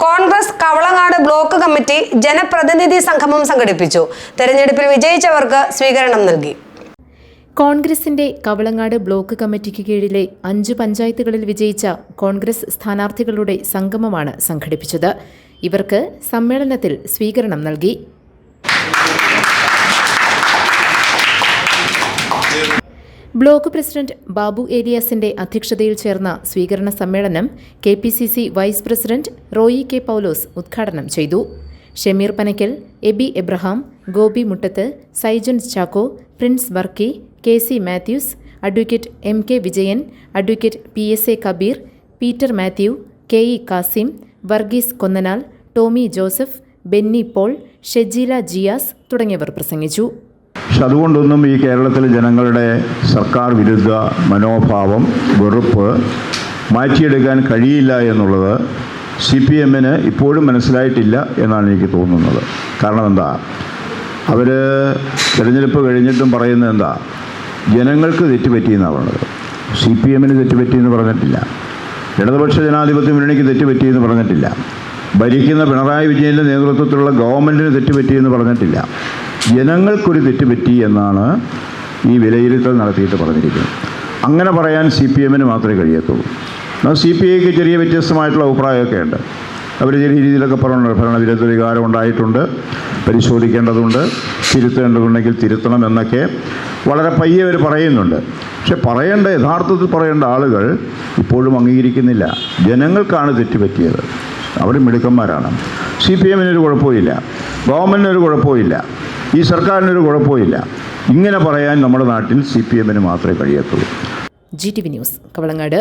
Congress Kavalangad block committee ജനപ്രതിനിധി സംഗമം സംഘടിപ്പിച്ചു. തെരഞ്ഞെടുപ്പിൽ വിജയിച്ചവർക്ക് സ്വീകരണം നൽകി. കോൺഗ്രസിന്റെ കവളങ്ങാട് ബ്ലോക്ക് കമ്മിറ്റിക്ക് കീഴിലെ അഞ്ച് പഞ്ചായത്തുകളിൽ വിജയിച്ച കോൺഗ്രസ് സ്ഥാനാർത്ഥികളുടെ സംഗമമാണ് സംഘടിപ്പിച്ചത്. ഇവർക്ക് സമ്മേളനത്തിൽ സ്വീകരണം നൽകി. ബ്ലോക്ക് പ്രസിഡന്റ് ബാബു ഏലിയാസിന്റെ അധ്യക്ഷതയിൽ ചേർന്ന സ്വീകരണ സമ്മേളനം K P C C vice president Roy K Paulose ഉദ്ഘാടനം ചെയ്തു. Shameer Panakkal Abi Abraham Gopi Muttath Saijan Chacko Prince Varkey K C Mathews advocate M K Vijayan advocate P S A Kabeer Peter Mathew K E Kasim Varghese Konnanal Tomy Joseph Benny Paul Shejeela Jiyas തുടങ്ങിയവർ പ്രസംഗിച്ചു. പക്ഷെ അതുകൊണ്ടൊന്നും ഈ കേരളത്തിലെ ജനങ്ങളുടെ സർക്കാർ വിരുദ്ധ മനോഭാവം വെറുപ്പ് മാറ്റിയെടുക്കാൻ കഴിയില്ല എന്നുള്ളത് സി പി എമ്മിന് ഇപ്പോഴും മനസ്സിലായിട്ടില്ല എന്നാണ് എനിക്ക് തോന്നുന്നത്. കാരണം എന്താ? അവർ തിരഞ്ഞെടുപ്പ് കഴിഞ്ഞിട്ടും പറയുന്നത് എന്താ? ജനങ്ങൾക്ക് തെറ്റുപറ്റിയെന്നാണ് പറഞ്ഞത്. സി പി എമ്മിന് തെറ്റുപറ്റിയെന്ന് പറഞ്ഞിട്ടില്ല. ഇടതുപക്ഷ ജനാധിപത്യ മുന്നണിക്ക് തെറ്റുപറ്റിയെന്ന് പറഞ്ഞിട്ടില്ല. ഭരിക്കുന്ന പിണറായി വിജയന്റെ നേതൃത്വത്തിലുള്ള ഗവൺമെന്റിന് തെറ്റുപറ്റിയെന്ന് പറഞ്ഞിട്ടില്ല. ജനങ്ങൾക്കൊരു തെറ്റുപറ്റി എന്നാണ് ഈ വിലയിരുത്തൽ നടത്തിയിട്ട് പറഞ്ഞിരിക്കുന്നത്. അങ്ങനെ പറയാൻ സി പി എമ്മിന് മാത്രമേ കഴിയത്തുള്ളൂ. എന്നാൽ സി പി ഐക്ക് ചെറിയ വ്യത്യസ്തമായിട്ടുള്ള അഭിപ്രായമൊക്കെ ഉണ്ട്. അവർ ചെറിയ രീതിയിലൊക്കെ പറഞ്ഞു ഭരണവിരുദ്ധ വികാരം ഉണ്ടായിട്ടുണ്ട്. പരിശോധിക്കേണ്ടതുണ്ട്. തിരുത്തേണ്ടതുണ്ടെങ്കിൽ തിരുത്തണം എന്നൊക്കെ വളരെ പയ്യെ അവർ പറയുന്നുണ്ട്. പക്ഷെ പറയേണ്ട യഥാർത്ഥത്തിൽ പറയേണ്ട ആളുകൾ ഇപ്പോഴും അംഗീകരിക്കുന്നില്ല. ജനങ്ങൾക്കാണ് തെറ്റുപറ്റിയത്. അവർ മിടുക്കന്മാരാണ്. സി പി എമ്മിനൊരു കുഴപ്പമില്ല ഗവൺമെന്റിനൊരു കുഴപ്പമില്ല ഈ സർക്കാരിനൊരു കുഴപ്പമില്ല. ഇങ്ങനെ പറയാൻ നമ്മുടെ നാട്ടിൽ സി പി എമ്മിന് മാത്രമേ കഴിയത്തുള്ളൂ. G T V news Kavalangad.